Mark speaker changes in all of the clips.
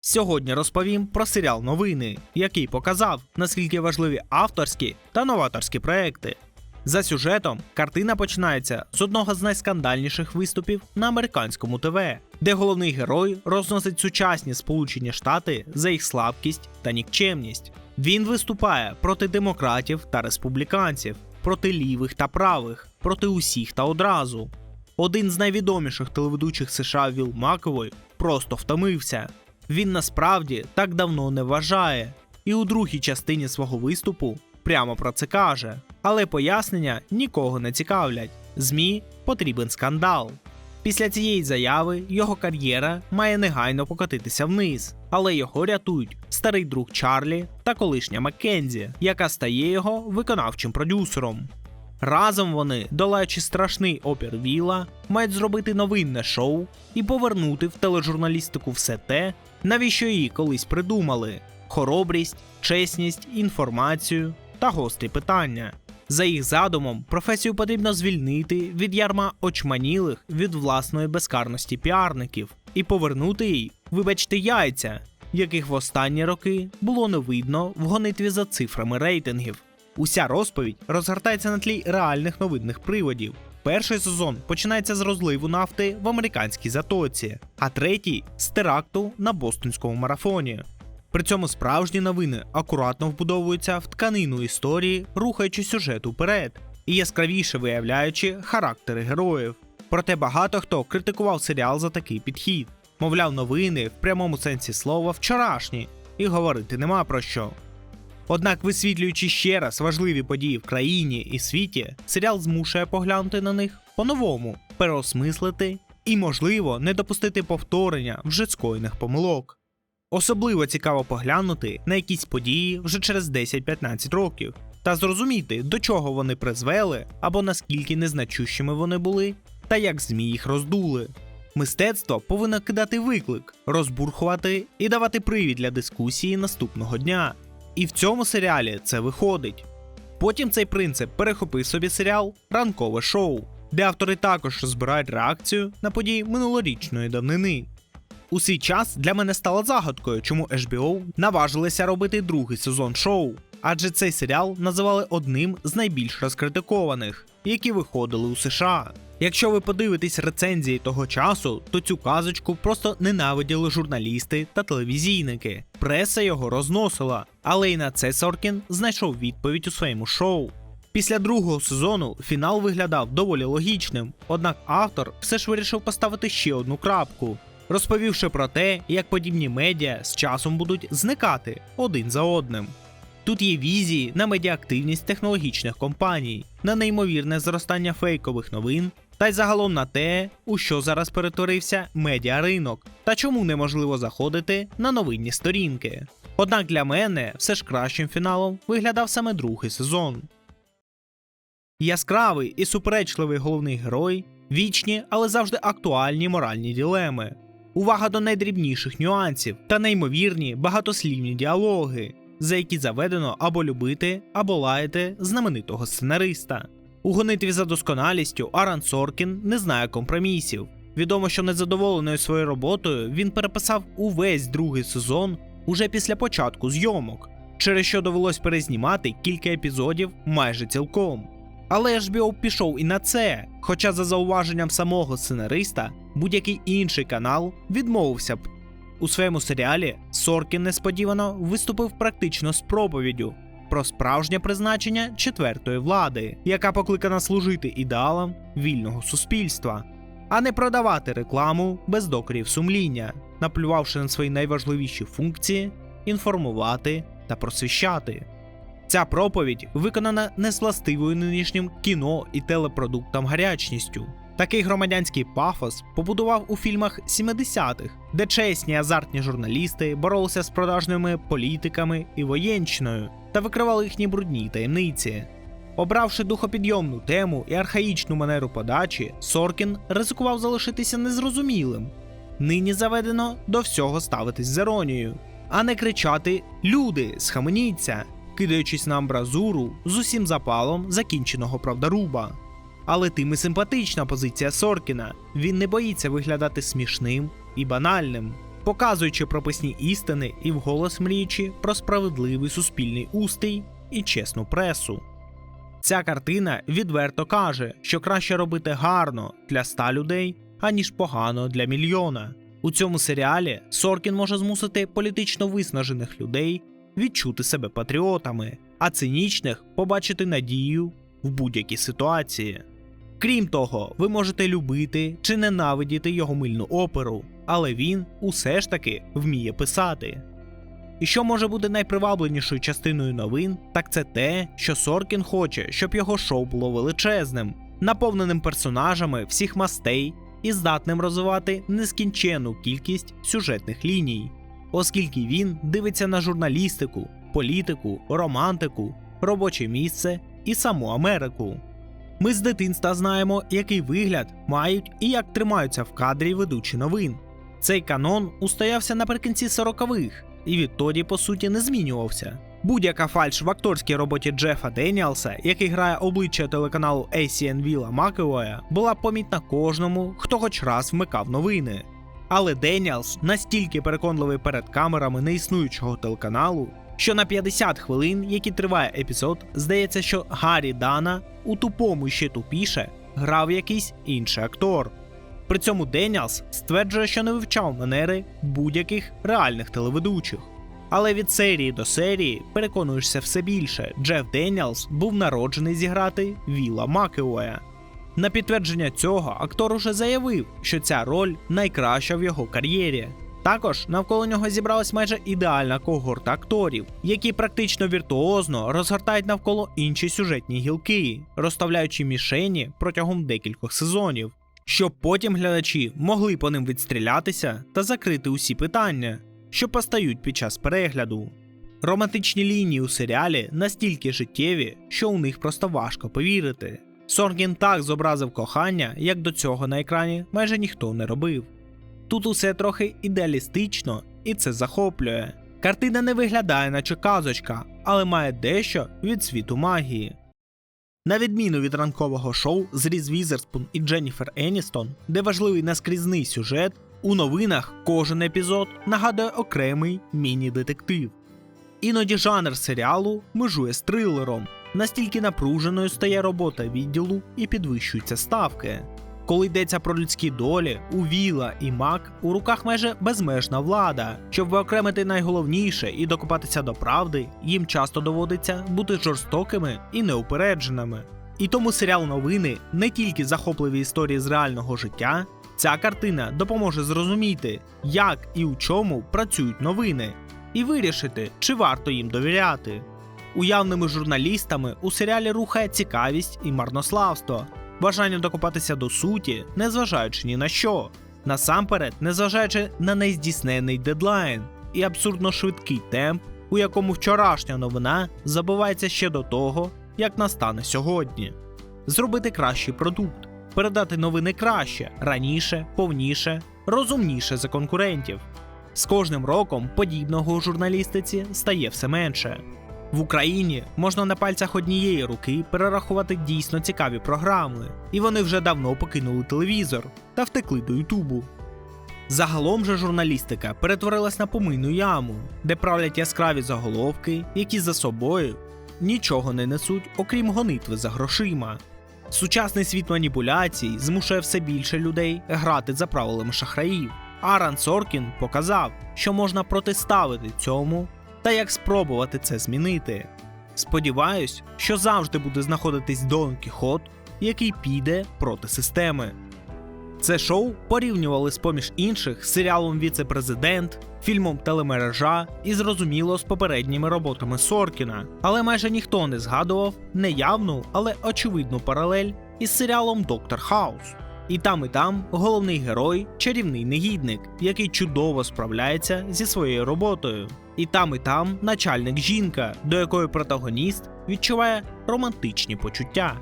Speaker 1: Сьогодні розповім про серіал Новини, який показав, наскільки важливі авторські та новаторські проекти. За сюжетом картина починається з одного з найскандальніших виступів на американському ТВ, де головний герой розносить сучасні Сполучені Штати за їх слабкість та нікчемність. Він виступає проти демократів та республіканців, проти лівих та правих, проти усіх та одразу. Один з найвідоміших телеведучих США Віл Маковой просто втомився. Він насправді так давно не вважає, і у другій частині свого виступу прямо про це каже. Але пояснення нікого не цікавлять. ЗМІ потрібен скандал. Після цієї заяви його кар'єра має негайно покотитися вниз, але його рятують старий друг Чарлі та колишня Маккензі, яка стає його виконавчим продюсером. Разом вони, долаючи страшний опір Віла, мають зробити новинне шоу і повернути в тележурналістику все те, навіщо її колись придумали: хоробрість, чесність, інформацію та гострі питання. За їх задумом, професію потрібно звільнити від ярма очманілих від власної безкарності піарників і повернути їй, вибачте, яйця, яких в останні роки було не видно в гонитві за цифрами рейтингів. Уся розповідь розгортається на тлі реальних новинних приводів. Перший сезон починається з розливу нафти в американській затоці, а третій з теракту на бостонському марафоні. При цьому справжні новини акуратно вбудовуються в тканину історії, рухаючи сюжет уперед і яскравіше виявляючи характери героїв. Проте багато хто критикував серіал за такий підхід. Мовляв, новини в прямому сенсі слова вчорашні, і говорити нема про що. Однак, висвітлюючи ще раз важливі події в країні і світі, серіал змушує поглянути на них по-новому, переосмислити і, можливо, не допустити повторення вже скоєних помилок. Особливо цікаво поглянути на якісь події вже через 10-15 років та зрозуміти, до чого вони призвели або наскільки незначущими вони були, та як ЗМІ їх роздули. Мистецтво повинно кидати виклик, розбурхувати і давати привід для дискусії наступного дня. І в цьому серіалі це виходить. Потім цей принцип перехопив собі серіал Ранкове шоу, де автори також розбирають реакцію на події минулорічної давнини. У свій час для мене стало загадкою, чому HBO наважилися робити другий сезон шоу, адже цей серіал називали одним з найбільш розкритикованих, які виходили у США. Якщо ви подивитесь рецензії того часу, то цю казочку просто ненавиділи журналісти та телевізійники. Преса його розносила, але і на це Соркін знайшов відповідь у своєму шоу. Після другого сезону фінал виглядав доволі логічним, однак автор все ж вирішив поставити ще одну крапку, розповівши про те, як подібні медіа з часом будуть зникати один за одним. Тут є візії на медіаактивність технологічних компаній, на неймовірне зростання фейкових новин, та й загалом на те, у що зараз перетворився медіаринок, та чому неможливо заходити на новинні сторінки. Однак для мене все ж кращим фіналом виглядав саме другий сезон. Яскравий і суперечливий головний герой, вічні, але завжди актуальні моральні ділеми, увага до найдрібніших нюансів та неймовірні багатослівні діалоги, за які заведено або любити, або лаяти знаменитого сценариста. У гонитві за досконалістю Аран Соркін не знає компромісів. Відомо, що незадоволеною своєю роботою він переписав увесь другий сезон уже після початку зйомок, через що довелось перезнімати кілька епізодів майже цілком. Але HBO пішов і на це, хоча за зауваженням самого сценариста будь-який інший канал відмовився б. У своєму серіалі Соркін несподівано виступив практично з проповіддю про справжнє призначення четвертої влади, яка покликана служити ідеалам вільного суспільства, а не продавати рекламу без докорів сумління, наплювавши на свої найважливіші функції інформувати та просвіщати. Ця проповідь виконана не з властивою нинішнім кіно і телепродуктам гарячністю. Такий громадянський пафос побудував у фільмах 70-х, де чесні азартні журналісти боролися з продажними політиками і воєнщиною та викривали їхні брудні таємниці. Обравши духопідйомну тему і архаїчну манеру подачі, Соркін ризикував залишитися незрозумілим. Нині заведено до всього ставитись з іронією, а не кричати Люди, схаменіться, кидаючись на амбразуру з усім запалом закінченого правдаруба. Але тим і симпатична позиція Соркіна. Він не боїться виглядати смішним і банальним. показуючи прописні істини і вголос мріючи про справедливий суспільний устрій і чесну пресу. Ця картина відверто каже, що краще робити гарно для ста людей, аніж погано для мільйона. У цьому серіалі Соркін може змусити політично виснажених людей відчути себе патріотами, а цинічних побачити надію в будь-якій ситуації. Крім того, ви можете любити чи ненавидіти його мильну оперу, але він усе ж таки вміє писати. І що може бути найпривабленішою частиною новин, так це те, що Соркін хоче, щоб його шоу було величезним, наповненим персонажами всіх мастей і здатним розвивати нескінченну кількість сюжетних ліній, оскільки він дивиться на журналістику, політику, романтику, робоче місце і саму Америку. Ми з дитинства знаємо, який вигляд мають і як тримаються в кадрі ведучі новин. Цей канон устоявся наприкінці 40-х і відтоді, по суті, не змінювався. Будь-яка фальш в акторській роботі Джефа Деніалса, який грає обличчя телеканалу ACN Віла Макевоя, була помітна кожному, хто хоч раз вмикав новини. Але Деніалс настільки переконливий перед камерами неіснуючого телеканалу, що на 50 хвилин, які триває епізод, здається, що Гаррі Дана у тупому ще тупіше грав якийсь інший актор. При цьому Деніалс стверджує, що не вивчав манери будь-яких реальних телеведучих. Але від серії до серії переконуєшся все більше. Джеф Деніалс був народжений зіграти Віла Макеуея. На підтвердження цього актор уже заявив, що ця роль найкраща в його кар'єрі. Також навколо нього зібралась майже ідеальна когорта акторів, які практично віртуозно розгортають навколо інші сюжетні гілки, розставляючи мішені протягом декількох сезонів, щоб потім глядачі могли по ним відстрілятися та закрити усі питання, що постають під час перегляду. Романтичні лінії у серіалі настільки життєві, що у них просто важко повірити. Соргін так зобразив кохання, як до цього на екрані майже ніхто не робив. Тут усе трохи ідеалістично і це захоплює. Картина не виглядає, наче казочка, але має дещо від світу магії. На відміну від ранкового шоу з Різ Візерспун і Дженніфер Еністон, де важливий наскрізний сюжет, у новинах кожен епізод нагадує окремий міні-детектив. Іноді жанр серіалу межує з трилером, настільки напруженою стає робота відділу і підвищуються ставки. Коли йдеться про людські долі, у Віла і Мак у руках майже безмежна влада. Щоб виокремити найголовніше і докопатися до правди, їм часто доводиться бути жорстокими і неупередженими. І тому серіал новини не тільки захопливі історії з реального життя. Ця картина допоможе зрозуміти, як і у чому працюють новини, і вирішити, чи варто їм довіряти. Уявними журналістами у серіалі рухає цікавість і марнославство, бажання докопатися до суті, незважаючи ні на що, насамперед, незважаючи на нездійснений дедлайн і абсурдно швидкий темп, у якому вчорашня новина забувається ще до того, як настане сьогодні. Зробити кращий продукт, передати новини краще, раніше, повніше, розумніше за конкурентів. З кожним роком подібного у журналістиці стає все менше. В Україні можна на пальцях однієї руки перерахувати дійсно цікаві програми, і вони вже давно покинули телевізор та втекли до Ютубу. Загалом же журналістика перетворилась на помийну яму, де правлять яскраві заголовки, які за собою нічого не несуть, окрім гонитви за грошима. Сучасний світ маніпуляцій змушує все більше людей грати за правилами шахраїв. Аран Соркін показав, що можна протиставити цьому та як спробувати це змінити. Сподіваюсь, що завжди буде знаходитись Дон Кіхот, який піде проти системи. Це шоу порівнювали з поміж інших з серіалом Віце-президент, фільмом Телемережа і зрозуміло з попередніми роботами Соркіна, але майже ніхто не згадував неявну, але очевидну паралель із серіалом Доктор Хаус. І там, і там головний герой чарівний негідник, який чудово справляється зі своєю роботою. І там, і там начальник жінка, до якої протагоніст відчуває романтичні почуття.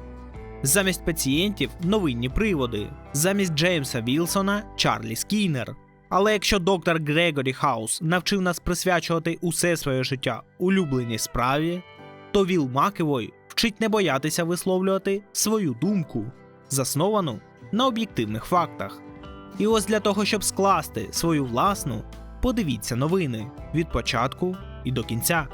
Speaker 1: Замість пацієнтів новинні приводи, замість Джеймса Вілсона Чарлі Скінер. Але якщо доктор Грегорі Хаус навчив нас присвячувати усе своє життя улюбленій справі, то Віл Макевой вчить не боятися висловлювати свою думку, засновану на об'єктивних фактах. І ось для того, щоб скласти свою власну, Подивіться новини від початку і до кінця.